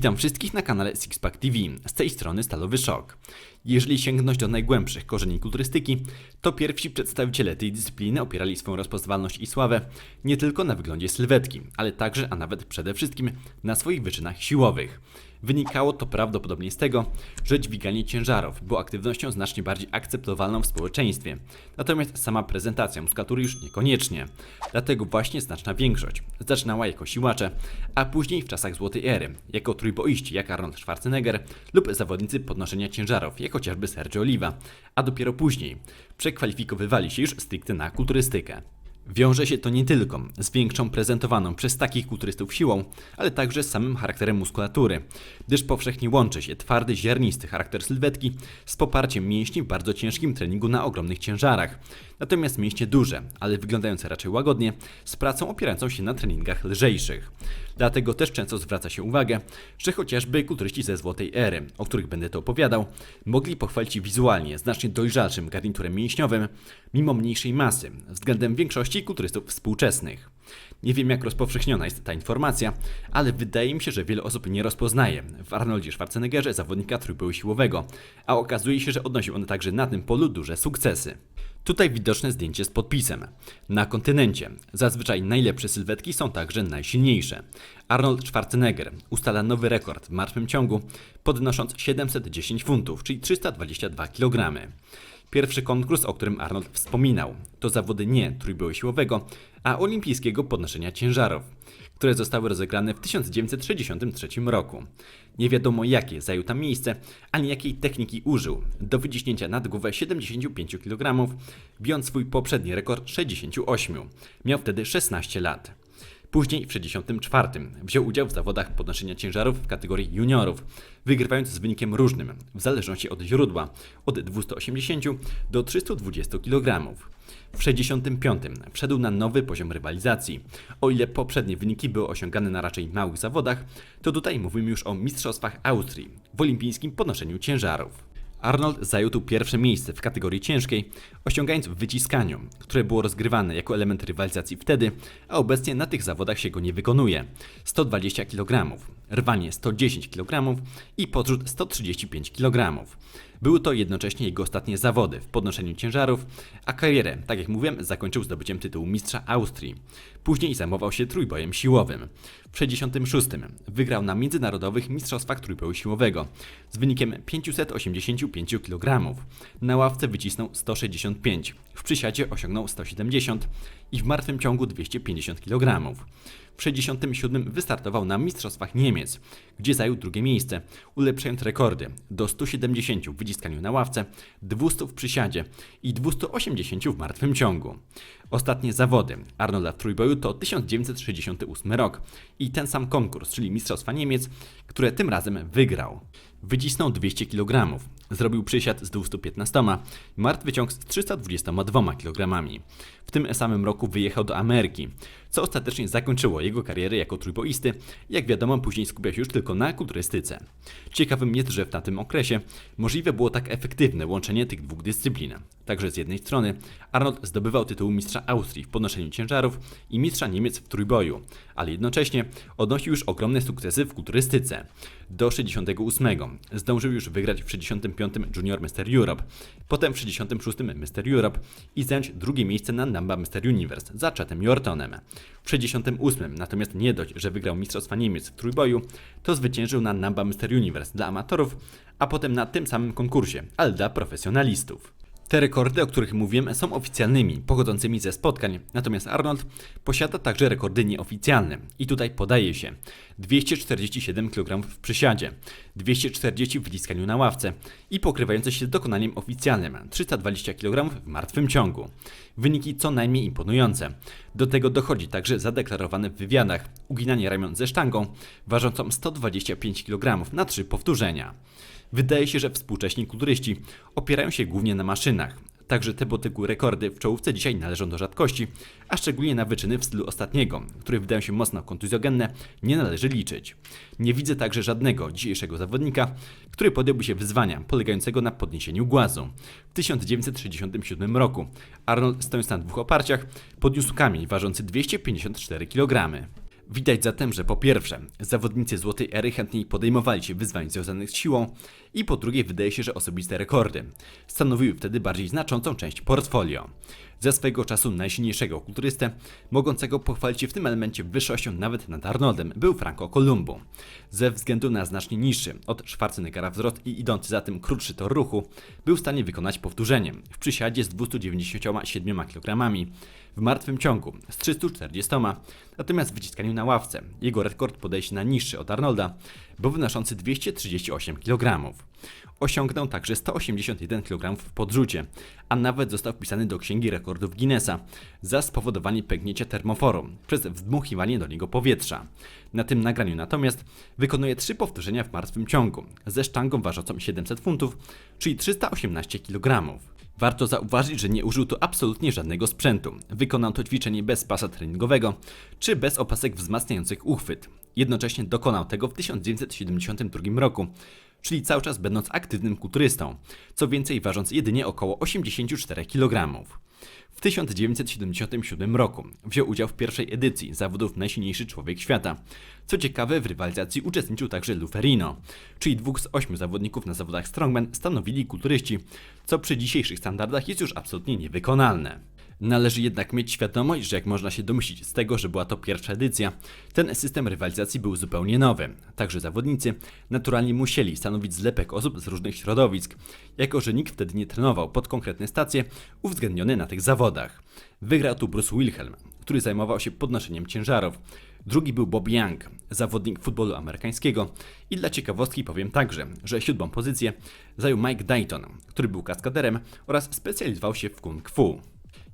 Witam wszystkich na kanale Sixpack TV, z tej strony Stalowy Szok. Jeżeli sięgnąć do najgłębszych korzeni kulturystyki, to pierwsi przedstawiciele tej dyscypliny opierali swoją rozpoznawalność i sławę nie tylko na wyglądzie sylwetki, ale także, a nawet przede wszystkim na swoich wyczynach siłowych. Wynikało to prawdopodobnie z tego, że dźwiganie ciężarów było aktywnością znacznie bardziej akceptowalną w społeczeństwie, natomiast sama prezentacja muskulatury już niekoniecznie. Dlatego właśnie znaczna większość zaczynała jako siłacze, a później w czasach Złotej Ery jako trójboiści jak Arnold Schwarzenegger lub zawodnicy podnoszenia ciężarów jak chociażby Sergio Oliva, a dopiero później przekwalifikowywali się już stricte na kulturystykę. Wiąże się to nie tylko z większą prezentowaną przez takich kulturystów siłą, ale także z samym charakterem muskulatury, gdyż powszechnie łączy się twardy, ziarnisty charakter sylwetki z poparciem mięśni w bardzo ciężkim treningu na ogromnych ciężarach. Natomiast mięśnie duże, ale wyglądające raczej łagodnie, z pracą opierającą się na treningach lżejszych. Dlatego też często zwraca się uwagę, że chociażby kulturyści ze złotej ery, o których będę to opowiadał, mogli pochwalić się wizualnie znacznie dojrzalszym garniturem mięśniowym, mimo mniejszej masy, względem większości kulturystów współczesnych. Nie wiem, jak rozpowszechniona jest ta informacja, ale wydaje mi się, że wiele osób nie rozpoznaje w Arnoldzie Schwarzeneggerze zawodnika trójboju siłowego, a okazuje się, że odnosił on także na tym polu duże sukcesy. Tutaj widoczne zdjęcie z podpisem. Na kontynencie zazwyczaj najlepsze sylwetki są także najsilniejsze. Arnold Schwarzenegger ustala nowy rekord w martwym ciągu, podnosząc 710 funtów, czyli 322 kg. Pierwszy konkurs, o którym Arnold wspominał, to zawody nie trójboju siłowego, a olimpijskiego podnoszenia ciężarów, które zostały rozegrane w 1963 roku. Nie wiadomo jakie zajął tam miejsce, ani jakiej techniki użył do wyciśnięcia nad głowę 75 kg, bijąc swój poprzedni rekord 68. Miał wtedy 16 lat. Później w 64 wziął udział w zawodach podnoszenia ciężarów w kategorii juniorów, wygrywając z wynikiem różnym, w zależności od źródła, od 280 do 320 kg. W 65 wszedł na nowy poziom rywalizacji. O ile poprzednie wyniki były osiągane na raczej małych zawodach, to tutaj mówimy już o mistrzostwach Austrii w olimpijskim podnoszeniu ciężarów. Arnold zajął tu pierwsze miejsce w kategorii ciężkiej, osiągając w wyciskaniu, które było rozgrywane jako element rywalizacji wtedy, a obecnie na tych zawodach się go nie wykonuje. 120 kg, rwanie 110 kg i podrzut 135 kg. Były to jednocześnie jego ostatnie zawody w podnoszeniu ciężarów, a karierę, tak jak mówiłem, zakończył zdobyciem tytułu mistrza Austrii. Później zajmował się trójbojem siłowym. W 66 wygrał na międzynarodowych mistrzostwach trójboju siłowego z wynikiem 585 kg. Na ławce wycisnął 165, w przysiadzie osiągnął 170 i w martwym ciągu 250 kg. W 67 wystartował na Mistrzostwach Niemiec, gdzie zajął drugie miejsce, ulepszając rekordy do 170 w wyciskaniu na ławce, 200 w przysiadzie i 280 w martwym ciągu. Ostatnie zawody Arnolda w trójboju to 1968 rok i ten sam konkurs, czyli Mistrzostwa Niemiec, które tym razem wygrał. Wycisnął 200 kg, zrobił przysiad z 215, martwy ciąg z 322 kg. W tym samym roku wyjechał do Ameryki, co ostatecznie zakończyło jego karierę jako trójboisty. Jak wiadomo, później skupiał się już tylko na kulturystyce. Ciekawym jest, że w tamtym okresie możliwe było tak efektywne łączenie tych dwóch dyscyplin. Także z jednej strony Arnold zdobywał tytuł mistrza Austrii w podnoszeniu ciężarów i mistrza Niemiec w trójboju, ale jednocześnie odnosił już ogromne sukcesy w kulturystyce. Do 68 zdążył już wygrać w 65 Junior Mr. Europe, potem w 66 Mr. Europe i zająć drugie miejsce na Namba Mr. Universe za Chatem Yortonem. W 68 natomiast nie dość, że wygrał Mistrzostwa Niemiec w trójboju, to zwyciężył na Namba Mr. Universe dla amatorów, a potem na tym samym konkursie, ale dla profesjonalistów. Te rekordy, o których mówiłem, są oficjalnymi, pochodzącymi ze spotkań, natomiast Arnold posiada także rekordy nieoficjalne. I tutaj podaje się 247 kg w przysiadzie, 240 w wyciskaniu na ławce i pokrywające się z dokonaniem oficjalnym 320 kg w martwym ciągu. Wyniki co najmniej imponujące. Do tego dochodzi także zadeklarowane w wywiadach uginanie ramion ze sztangą ważącą 125 kg na 3 powtórzenia. Wydaje się, że współcześni kulturyści opierają się głównie na maszynach. Także te botyku rekordy w czołówce dzisiaj należą do rzadkości, a szczególnie na wyczyny w stylu ostatniego, które wydają się mocno kontuzjogenne, nie należy liczyć. Nie widzę także żadnego dzisiejszego zawodnika, który podjąłby się wyzwania polegającego na podniesieniu głazu. W 1967 roku Arnold stojąc na dwóch oparciach podniósł kamień ważący 254 kg. Widać zatem, że po pierwsze, zawodnicy złotej ery chętniej podejmowali się wyzwań związanych z siłą i po drugie, wydaje się, że osobiste rekordy stanowiły wtedy bardziej znaczącą część portfolio. Ze swojego czasu najsilniejszego kulturystę, mogącego pochwalić się w tym elemencie wyższością nawet nad Arnoldem, był Franco Columbu. Ze względu na znacznie niższy od Schwarzeneggera wzrost i idący za tym krótszy tor ruchu, był w stanie wykonać powtórzenie w przysiadzie z 297 kg, w martwym ciągu z 340, natomiast w wyciskaniu na ławce jego rekord się na niższy od Arnolda, był wynoszący 238 kg. Osiągnął także 181 kg w podrzucie, a nawet został wpisany do Księgi Rekordów Guinnessa za spowodowanie pęknięcia termoforu przez wdmuchiwanie do niego powietrza. Na tym nagraniu natomiast wykonuje trzy powtórzenia w martwym ciągu ze sztangą ważącą 700 funtów, czyli 318 kg. Warto zauważyć, że nie użył tu absolutnie żadnego sprzętu. Wykonał to ćwiczenie bez pasa treningowego czy bez opasek wzmacniających uchwyt. Jednocześnie dokonał tego w 1972 roku, czyli cały czas będąc aktywnym kulturystą, co więcej ważąc jedynie około 84 kg. W 1977 roku wziął udział w pierwszej edycji zawodów Najsilniejszy Człowiek Świata. Co ciekawe, w rywalizacji uczestniczył także Luferino, czyli dwóch z ośmiu zawodników na zawodach Strongman stanowili kulturyści, co przy dzisiejszych standardach jest już absolutnie niewykonalne. Należy jednak mieć świadomość, że jak można się domyślić z tego, że była to pierwsza edycja, ten system rywalizacji był zupełnie nowy. Także zawodnicy naturalnie musieli stanowić zlepek osób z różnych środowisk, jako że nikt wtedy nie trenował pod konkretne stacje uwzględnione na tych zawodach. Wygrał tu Bruce Wilhelm, który zajmował się podnoszeniem ciężarów. Drugi był Bob Young, zawodnik futbolu amerykańskiego. I dla ciekawostki powiem także, że siódmą pozycję zajął Mike Dayton, który był kaskaderem oraz specjalizował się w kung fu.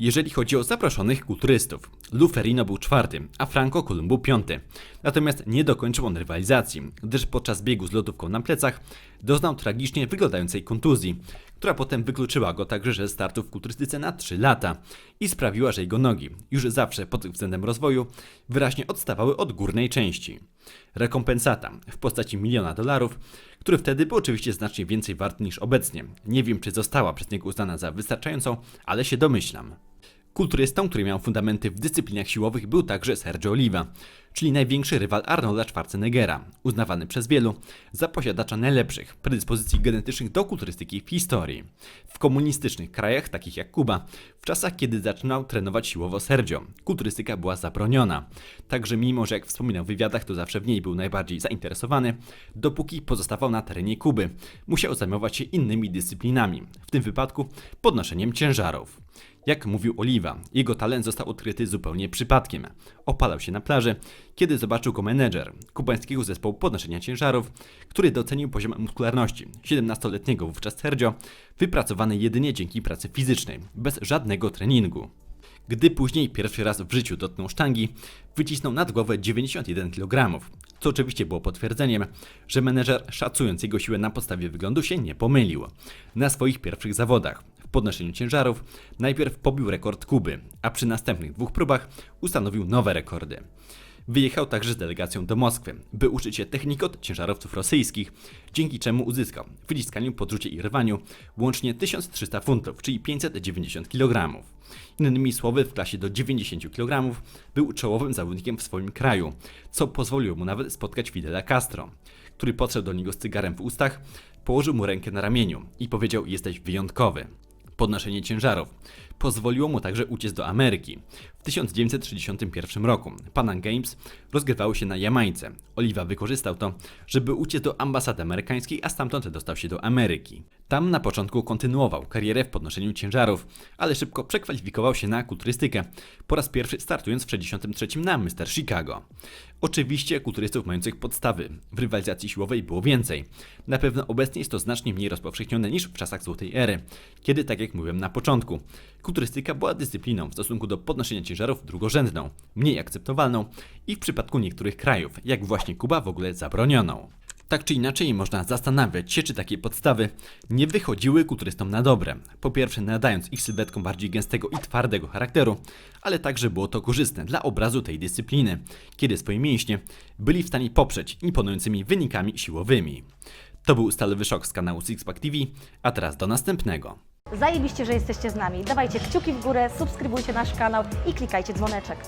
Jeżeli chodzi o zaproszonych kulturystów, Luferino był czwarty, a Franco Columbu piąty. Natomiast nie dokończył on rywalizacji, gdyż podczas biegu z lodówką na plecach doznał tragicznie wyglądającej kontuzji, która potem wykluczyła go także ze startu w kulturystyce na 3 lata i sprawiła, że jego nogi, już zawsze pod względem rozwoju, wyraźnie odstawały od górnej części. Rekompensata w postaci miliona dolarów, który wtedy był oczywiście znacznie więcej wart niż obecnie. Nie wiem, czy została przez niego uznana za wystarczającą, ale się domyślam. Kulturystą, który miał fundamenty w dyscyplinach siłowych, był także Sergio Oliva, czyli największy rywal Arnolda Schwarzeneggera, uznawany przez wielu za posiadacza najlepszych predyspozycji genetycznych do kulturystyki w historii. W komunistycznych krajach, takich jak Kuba, w czasach kiedy zaczynał trenować siłowo Sergio, kulturystyka była zabroniona. Także mimo, że jak wspominał w wywiadach, to zawsze w niej był najbardziej zainteresowany, dopóki pozostawał na terenie Kuby, musiał zajmować się innymi dyscyplinami, w tym wypadku podnoszeniem ciężarów. Jak mówił Oliwa, jego talent został odkryty zupełnie przypadkiem. Opalał się na plaży, kiedy zobaczył go menedżer kubańskiego zespołu podnoszenia ciężarów, który docenił poziom muskularności 17-letniego wówczas Sergio, wypracowany jedynie dzięki pracy fizycznej, bez żadnego treningu. Gdy później pierwszy raz w życiu dotknął sztangi, wycisnął nad głowę 91 kg, co oczywiście było potwierdzeniem, że menedżer szacując jego siłę na podstawie wyglądu się nie pomylił. Na swoich pierwszych zawodach podnoszeniu ciężarów najpierw pobił rekord Kuby, a przy następnych dwóch próbach ustanowił nowe rekordy. Wyjechał także z delegacją do Moskwy, by uczyć się technik od ciężarowców rosyjskich, dzięki czemu uzyskał w wyciskaniu, podrzucie i rwaniu łącznie 1300 funtów, czyli 590 kg. Innymi słowy, w klasie do 90 kg był czołowym zawodnikiem w swoim kraju, co pozwoliło mu nawet spotkać Fidela Castro, który podszedł do niego z cygarem w ustach, położył mu rękę na ramieniu i powiedział: Jesteś wyjątkowy podnoszenie ciężarów. Pozwoliło mu także uciec do Ameryki. W 1961 roku Pan Am Games rozgrywały się na Jamajce. Oliwa wykorzystał to, żeby uciec do ambasady amerykańskiej, a stamtąd dostał się do Ameryki. Tam na początku kontynuował karierę w podnoszeniu ciężarów, ale szybko przekwalifikował się na kulturystykę, po raz pierwszy startując w 1963 na Mr. Chicago. Oczywiście kulturystów mających podstawy w rywalizacji siłowej było więcej. Na pewno obecnie jest to znacznie mniej rozpowszechnione niż w czasach złotej ery, kiedy, tak jak mówiłem na początku, kulturystyka była dyscypliną w stosunku do podnoszenia ciężarów drugorzędną, mniej akceptowalną i w przypadku niektórych krajów, jak właśnie Kuba, w ogóle zabronioną. Tak czy inaczej można zastanawiać się, czy takie podstawy nie wychodziły kulturystom na dobre. Po pierwsze nadając ich sylwetkom bardziej gęstego i twardego charakteru, ale także było to korzystne dla obrazu tej dyscypliny, kiedy swoje mięśnie byli w stanie poprzeć imponującymi wynikami siłowymi. To był Stalowy Szok z kanału Sixpack TV, a teraz do następnego. Zajebiście, że jesteście z nami. Dawajcie kciuki w górę, subskrybujcie nasz kanał i klikajcie dzwoneczek.